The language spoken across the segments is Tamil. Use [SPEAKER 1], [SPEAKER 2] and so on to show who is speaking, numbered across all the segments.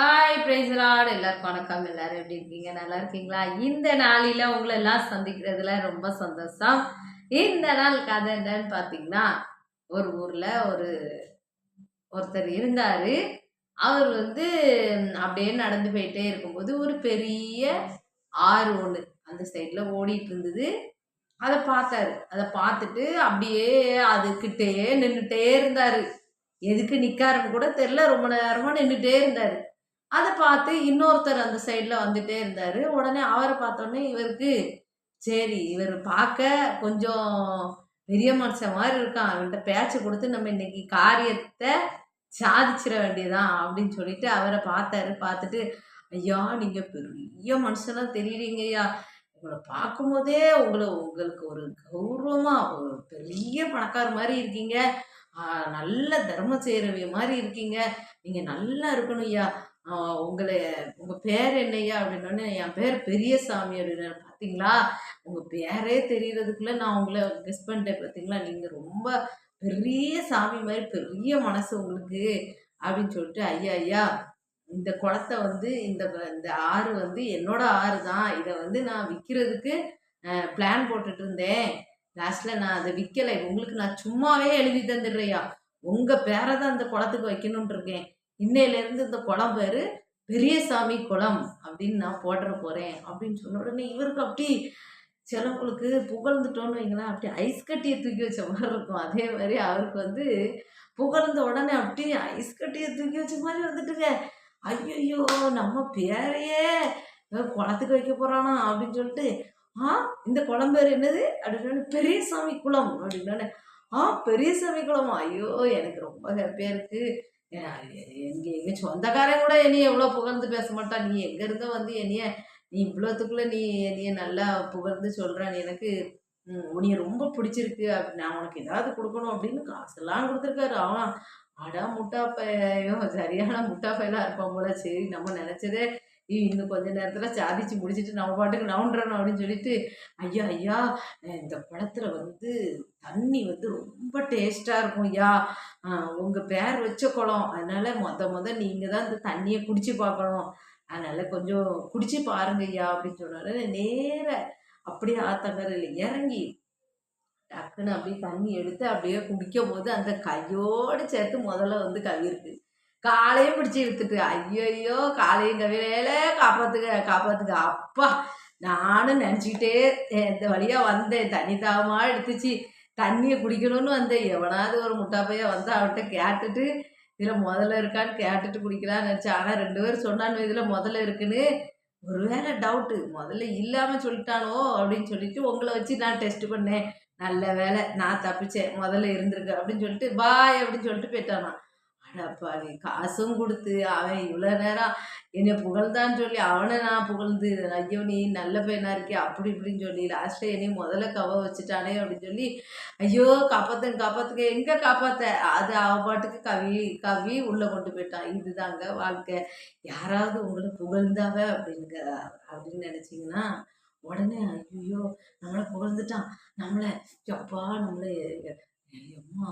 [SPEAKER 1] ஹாய் பிரைஸ்லாட் எல்லாருக்கும் வணக்கம் எல்லாரும் எப்படி இருக்கீங்க நல்லா இருக்கீங்களா இந்த நாளில் உங்களை எல்லாம் சந்திக்கிறதுல ரொம்ப சந்தோஷம் இந்த நாள் கதை என்னன்னு பார்த்தீங்கன்னா ஒரு ஊரில் ஒரு ஒருத்தர் இருந்தார் அவர் வந்து அப்படியே நடந்து போயிட்டே இருக்கும்போது ஒரு பெரிய ஆறு ஒன்று அந்த சைடில் ஓடிட்டு இருந்தது அதை பார்த்தாரு அதை பார்த்துட்டு அப்படியே அதுக்கிட்டேயே நின்றுட்டே இருந்தார் எதுக்கு நிற்காருன்னு கூட தெரில ரொம்ப நேரமாக நின்றுட்டே இருந்தார் அதை பார்த்து இன்னொருத்தர் அந்த சைடில் வந்துட்டே இருந்தார் உடனே அவரை பார்த்தோன்னே இவருக்கு சரி இவர் பார்க்க கொஞ்சம் பெரிய மனுஷன் மாதிரி இருக்கான் அவன்கிட்ட பேச்சு கொடுத்து நம்ம இன்னைக்கு காரியத்தை சாதிச்சிட வேண்டியதான் அப்படின்னு சொல்லிட்டு அவரை பார்த்தாரு பார்த்துட்டு ஐயா நீங்கள் பெரிய மனுஷனாக ஐயா உங்களை பார்க்கும்போதே உங்களை உங்களுக்கு ஒரு கௌரவமாக ஒரு பெரிய பணக்கார மாதிரி இருக்கீங்க நல்ல தர்ம செய்கிறவி மாதிரி இருக்கீங்க நீங்கள் நல்லா இருக்கணும் ஐயா உங்களை உங்கள் பேர் என்னையா அப்படின்னோடனே என் பேர் பெரியசாமி அப்படின்னு பார்த்தீங்களா உங்கள் பேரே தெரியறதுக்குள்ள நான் உங்களை கெஸ்ட் பண்ணிட்டேன் பார்த்தீங்களா நீங்கள் ரொம்ப பெரிய சாமி மாதிரி பெரிய மனசு உங்களுக்கு அப்படின்னு சொல்லிட்டு ஐயா ஐயா இந்த குளத்தை வந்து இந்த இந்த ஆறு வந்து என்னோட ஆறு தான் இதை வந்து நான் விற்கிறதுக்கு பிளான் போட்டுட்டு இருந்தேன் லாஸ்ட்ல நான் அதை விற்கலை உங்களுக்கு நான் சும்மாவே எழுதி தந்துடுறையா உங்க பேரை தான் அந்த குளத்துக்கு வைக்கணும்னு இருக்கேன் இன்னையிலேருந்து இந்த குளம் பேரு பெரியசாமி குளம் அப்படின்னு நான் போட்டுற போறேன் அப்படின்னு சொன்ன உடனே இவருக்கு அப்படி சிலவங்களுக்கு புகழ்ந்துட்டோன்னு வைங்களேன் அப்படி ஐஸ் கட்டியை தூக்கி வச்ச மாதிரி இருக்கும் அதே மாதிரி அவருக்கு வந்து புகழ்ந்த உடனே அப்படி ஐஸ் கட்டியை தூக்கி வச்ச மாதிரி வந்துட்டுங்க ஐயோ நம்ம பேரையே குளத்துக்கு வைக்க போறானா அப்படின்னு சொல்லிட்டு ஆ இந்த குளம் பேர் என்னது அப்படின்னு பெரியசாமி குளம் அப்படின்னு ஆ பெரியசாமி குளமா ஐயோ எனக்கு ரொம்ப ஹாப்பியாக இருக்கு எங்க எங்க சொந்தக்காரன் கூட என்னைய எவ்வளோ புகழ்ந்து பேச மாட்டான் நீ எங்கேருந்தோ வந்து என்னைய நீ இவ்வளோத்துக்குள்ளே நீ என்னைய நல்லா புகழ்ந்து சொல்றான் எனக்கு உனிய ரொம்ப பிடிச்சிருக்கு அப்படி நான் உனக்கு ஏதாவது கொடுக்கணும் அப்படின்னு காசெல்லாம் கொடுத்துருக்காரு அவன் அடா முட்டா பையோ சரியான முட்டா பையலாக இருப்பான் போல சரி நம்ம நினச்சதே இன்னும் கொஞ்ச நேரத்தில் சாதிச்சு முடிச்சுட்டு நம்ம பாட்டுக்கு நவுண்டுறணும் அப்படின்னு சொல்லிட்டு ஐயா ஐயா இந்த பழத்தில் வந்து தண்ணி வந்து ரொம்ப டேஸ்ட்டாக இருக்கும் ஐயா உங்கள் பேர் வச்ச குளம் அதனால் மொத்த மொதல் நீங்கள் தான் இந்த தண்ணியை குடிச்சு பார்க்கணும் அதனால் கொஞ்சம் குடிச்சு பாருங்க ஐயா அப்படின்னு சொன்னால நேர அப்படியே ஆத்தங்கரையில் இறங்கி டக்குன்னு அப்படியே தண்ணி எடுத்து அப்படியே குடிக்கும் போது அந்த கையோடு சேர்த்து முதல்ல வந்து கவிருக்கு காலையும் பிடிச்சி இழுத்துட்டு ஐயோ காலையும் கவிழையில காப்பாத்துக்க காப்பாத்துக்க அப்பா நானும் நினச்சிக்கிட்டே இந்த வழியா வந்தேன் தண்ணி தாவமா எடுத்துச்சு தண்ணியை குடிக்கணும்னு வந்தேன் எவனாவது ஒரு முட்டாப்பையா பையன் வந்து அவன்கிட்ட கேட்டுட்டு இதில் முதல்ல இருக்கான்னு கேட்டுட்டு குடிக்கலான்னு நினச்சேன் ஆனால் ரெண்டு பேரும் சொன்னான் இதில் முதல்ல இருக்குன்னு ஒருவேளை டவுட்டு முதல்ல இல்லாமல் சொல்லிட்டானோ அப்படின்னு சொல்லிட்டு உங்களை வச்சு நான் டெஸ்ட் பண்ணேன் நல்ல வேலை நான் தப்பிச்சேன் முதல்ல இருந்திருக்கேன் அப்படின்னு சொல்லிட்டு பாய் அப்படின்னு சொல்லிட்டு போயிட்டானான் அடப்பாவி காசும் கொடுத்து அவன் இவ்வளோ நேரம் என்னை புகழ்ந்தான்னு சொல்லி அவனை நான் புகழ்ந்து ஐயோ நீ நல்ல பையனாக இருக்கே அப்படி இப்படின்னு சொல்லி லாஸ்ட்டில் என்னை முதல்ல கவ வச்சுட்டானே அப்படின்னு சொல்லி ஐயோ காப்பாத்துங்க காப்பாத்துங்க எங்கே காப்பாத்த அது அவ பாட்டுக்கு கவி கவி உள்ளே கொண்டு போயிட்டான் இதுதாங்க வாழ்க்கை யாராவது உங்களை புகழ்ந்தாவ அப்படிங்க அப்படின்னு நினச்சிங்கன்னா உடனே ஐயோ நம்மளை புகழ்ந்துட்டான் நம்மளை எப்பா நம்மளை அம்மா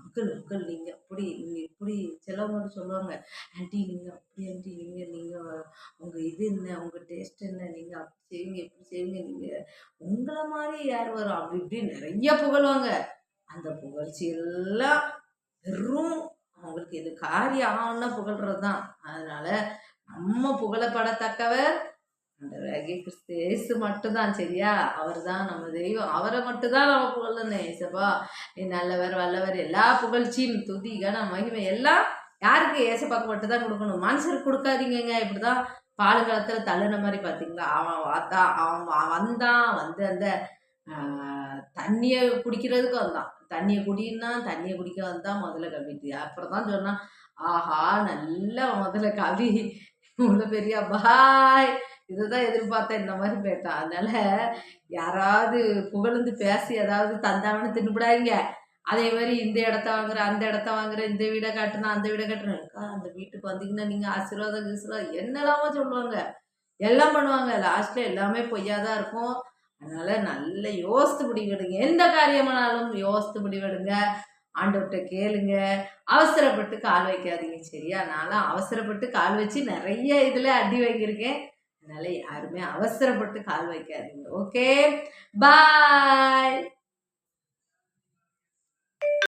[SPEAKER 1] அங்கிள் அங்கிள் நீங்கள் அப்படி நீங்கள் இப்படி சிலவங்க சொல்லுவாங்க ஆண்டி நீங்கள் அப்படி ஆண்டி நீங்கள் நீங்கள் உங்கள் இது என்ன உங்கள் டேஸ்ட் என்ன நீங்கள் அப்படி செய்வீங்க இப்படி செய்வீங்க நீங்கள் உங்களை மாதிரி யார் வரும் அப்படி இப்படி நிறைய புகழ்வாங்க அந்த புகழ்ச்சி எல்லாம் வெறும் அவங்களுக்கு இது காரியம் ஆகணும்னா புகழ்றதுதான் தான் அதனால நம்ம புகழப்படத்தக்கவர் ஆண்டவராகிய கிறிஸ்து இயேசு மட்டும்தான் சரியா அவர் தான் நம்ம தெய்வம் அவரை மட்டும்தான் நம்ம புகழ்ந்தேன் ஏசப்பா நீ நல்லவர் வல்லவர் எல்லா புகழ்ச்சியும் துதி கன மகிமை எல்லாம் யாருக்கு ஏசப்பாக்கு மட்டும்தான் கொடுக்கணும் மனுஷருக்கு கொடுக்காதீங்க இப்படிதான் பாலுகாலத்தில் தள்ளுன மாதிரி பார்த்தீங்களா அவன் வாத்தா அவன் வந்தான் வந்து அந்த தண்ணியை குடிக்கிறதுக்கு வந்தான் தண்ணியை குடின்னா தண்ணியை குடிக்க வந்தான் முதல்ல கவிட்டு அப்புறம் தான் சொன்னான் ஆஹா நல்ல முதல்ல கவி இவ்வளோ பெரிய பாய் இதுதான் எதிர்பார்த்தேன் இந்த மாதிரி போயிட்டான் அதனால யாராவது புகழ்ந்து பேசி ஏதாவது தந்தாங்கன்னு தின்னுபிடாதீங்க அதே மாதிரி இந்த இடத்த வாங்குற அந்த இடத்த வாங்குற இந்த வீடை கட்டணும் அந்த வீடை கட்டணும் அந்த வீட்டுக்கு வந்தீங்கன்னா நீங்கள் ஆசீர்வாதம் கீசீர்வாதம் என்னெல்லாமோ சொல்லுவாங்க எல்லாம் பண்ணுவாங்க லாஸ்ட்டில் எல்லாமே பொய்யாக தான் இருக்கும் அதனால் நல்ல யோசித்து முடிவெடுங்க எந்த காரியமானாலும் யோசித்து முடிவெடுங்க ஆண்டவர்கிட்ட கேளுங்க அவசரப்பட்டு கால் வைக்காதீங்க சரியா நானும் அவசரப்பட்டு கால் வச்சு நிறைய இதில் அடி வாங்கியிருக்கேன் அதனால யாருமே அவசரப்பட்டு கால் வைக்காதீங்க ஓகே பாய்